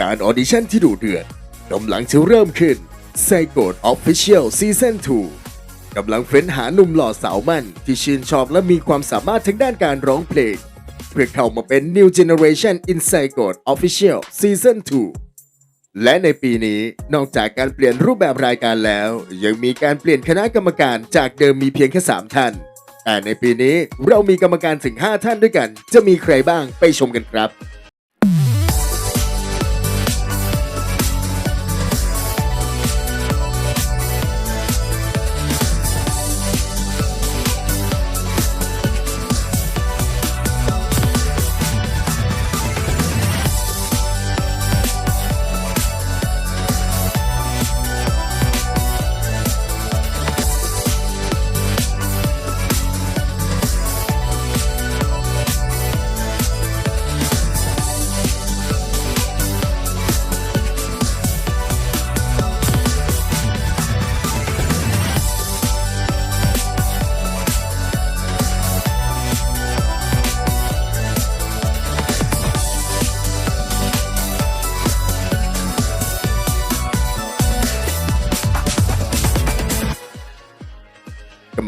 การออดิชั่นที่ดุเดือดกำลังจะเริ่มขึ้นไซโกดออฟฟิเชียลซีซั่น2กำลังเฟ้นหาหนุ่มหล่อสาวมั่น ที่ชื่นชอบและมีความสามารถทางด้านการร้องเพลง เพื่อเข้ามาเป็น New Generation in s i g o d Official Season 2 และในปีนี้นอกจากการเปลี่ยนรูปแบบรายการแล้ว ยังมีการเปลี่ยนคณะกรรมการจากเดิมมีเพียงแค่ 3 ท่าน แต่ในปีนี้เรามีกรรมการถึง 5 ท่านด้วยกัน จะมีใครบ้างไปชมกันครับ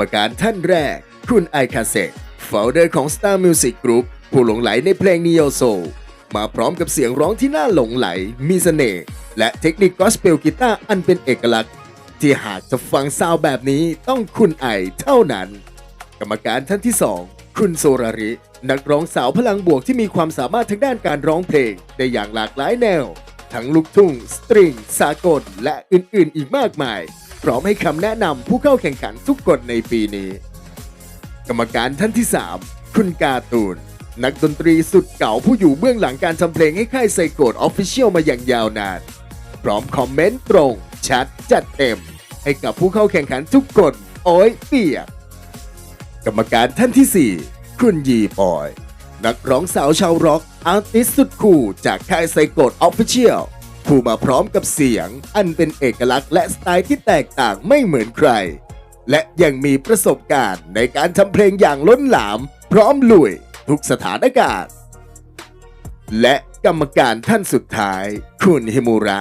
รรมการท่านแรก คุณไอคาเซ f o u เดอร์ของ Star Music Group ผู้หลงไหลในเพลง Neo Soul มาพร้อมกับเสียงร้องที่น่าหลงไหล มีเสน่ห์และเทคนิคกอสเปลกีตาร์อันเป็นเอกลักษณ์ ที่หากจะฟังซาวแบบนี้ต้องคุณไอเท่านั้น กรรมการท่านที่ 2 คุณโซราริ นักร้องสาวพลังบวกที่มีความสามารถทางด้านการร้องเพลงได้อย่างหลากหลายแนว ทั้งลูกทุ่ง สตริง สากล และอื่นๆ อีกมากมาย พร้อมให้คำแนะนำผู้เข้าแข่งขันทุกคนในปีนี้ กรรมการท่านที่ 3 คุณกาตูน นักดนตรีสุดเก่าผู้อยู่เบื้องหลังการทำเพลงให้ค่ายไซโกดออฟฟิเชียลมาอย่างยาวนาน พร้อมคอมเมนต์ตรง ชัดจัดเต็ม ให้กับผู้เข้าแข่งขันทุกคน โอ้ยเปียก กรรมการท่านที่ 4 คุณยีปอย นักร้องสาวชาวร็อกอาร์ติสสุดคู่จากค่ายไซโกดออฟฟิเชียล ผู้มาพร้อมกับเสียง อันเป็นเอกลักษณ์และสไตล์ที่แตกต่างไม่เหมือนใคร และยังมีประสบการณ์ในการทำเพลงอย่างล้นหลาม พร้อมลุยทุกสถานการณ์ และกรรมการท่านสุดท้าย คุณฮิมุระ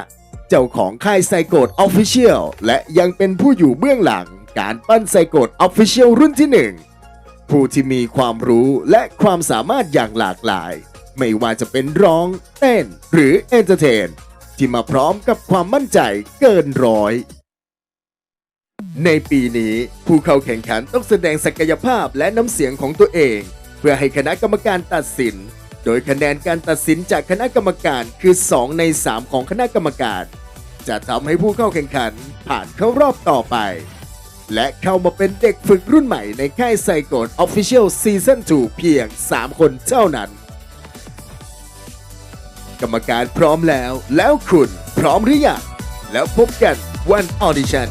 เจ้าของค่ายไซโกดออฟฟิเชียลและยังเป็นผู้อยู่เบื้องหลังการปั้นไซโกดออฟฟิเชียลรุ่นที่หนึ่งผู้ที่มีความรู้และความสามารถอย่างหลากหลาย ไม่ว่าจะเป็นร้อง เต้น หรือเอนเตอร์เทน ที่มาพร้อมกับความมั่นใจเกินร้อย ในปีนี้ผู้เข้าแข่งขันต้องแสดงศักยภาพและน้ำเสียงของตัวเอง เพื่อให้คณะกรรมการตัดสิน โดยคะแนนการตัดสินจากคณะกรรมการคือ 2 ใน 3 ของคณะกรรมการ จะทำให้ผู้เข้าแข่งขันผ่านเข้ารอบต่อไป และเข้ามาเป็นเด็กฝึกรุ่นใหม่ในค่ายไซโกด Official Season 2เพียง 3 คนเท่านั้น กรรมการพร้อมแล้ว แล้วคุณพร้อมหรือยังแล้วพบกันวันออดิชั่น